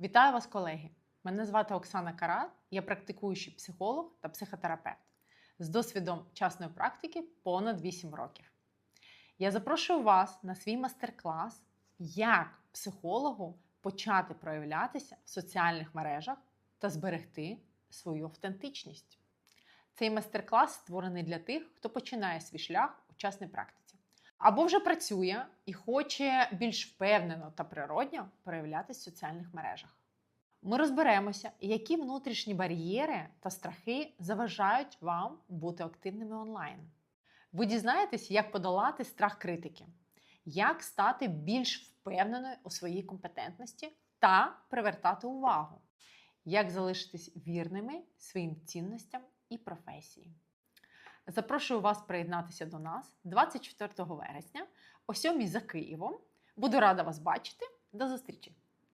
Вітаю вас, колеги! Мене звати Оксана Карат, я практикуючий психолог та психотерапевт з досвідом частної практики понад 8 років. Я запрошую вас на свій мастер-клас, як психологу почати проявлятися в соціальних мережах та зберегти свою автентичність. Цей майстер-клас створений для тих, хто починає свій шлях у частній практиці або вже працює і хоче більш впевнено та природньо проявлятися в соціальних мережах. Ми розберемося, які внутрішні бар'єри та страхи заважають вам бути активними онлайн. Ви дізнаєтесь, як подолати страх критики, як стати більш впевненою у своїй компетентності та привертати увагу, як залишитись вірними своїм цінностям і професії. Запрошую вас приєднатися до нас 24 вересня о 7 за Києвом. Буду рада вас бачити. До зустрічі!